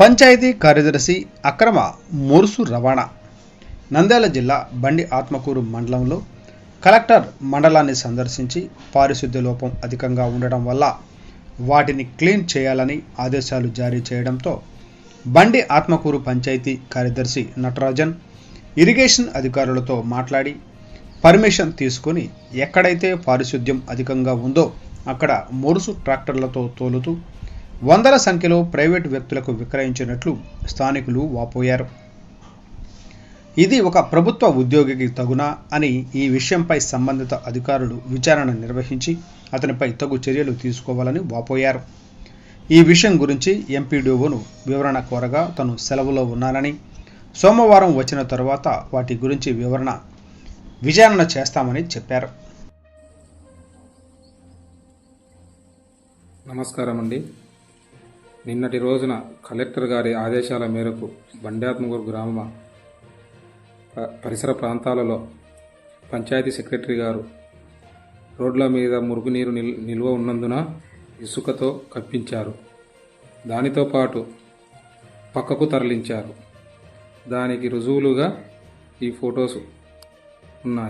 పంచాయతీ కార్యదర్శి అక్రమ మురుసు రవాణా. నంద్యాల జిల్లా బండి ఆత్మకూరు మండలంలో కలెక్టర్ మండలాన్ని సందర్శించి పారిశుద్ధ్య లోపం అధికంగా ఉండడం వల్ల వాటిని క్లీన్ చేయాలని ఆదేశాలు జారీ చేయడంతో బండి ఆత్మకూరు పంచాయతీ కార్యదర్శి నటరాజన్ ఇరిగేషన్ అధికారులతో మాట్లాడి పర్మిషన్ తీసుకొని ఎక్కడైతే పారిశుద్ధ్యం అధికంగా ఉందో అక్కడ మురుసు ట్రాక్టర్లతో తోలుతూ వందల సంఖ్యలో ప్రైవేటు వ్యక్తులకు విక్రయించినట్లు స్థానికులు వాపోయారు. ఇది ఒక ప్రభుత్వ ఉద్యోగికి తగునా అని ఈ విషయంపై సంబంధిత అధికారులు విచారణ నిర్వహించి అతనిపై తగు చర్యలు తీసుకోవాలని వాపోయారు. ఈ విషయం గురించి ఎంపీడీఓను వివరణ కోరగా తను సెలవులో ఉన్నానని సోమవారం వచ్చిన తర్వాత వాటి గురించి వివరణ విచారణ చేస్తామని చెప్పారు. నమస్కారం అండి నిన్నటి రోజున కలెక్టర్ గారి ఆదేశాల మేరకు బండాత్మగూరు గ్రామ ప- పరిసర ప్రాంతాలలో పంచాయతీ సెక్రటరీ గారు రోడ్ల మీద మురుగునీరు నిల్ నిల్వ ఉన్నందున ఇసుకతో కప్పించారు. దానితో పాటు పక్కకు తరలించారు. దానికి రుజువులుగా ఈ ఫొటోస్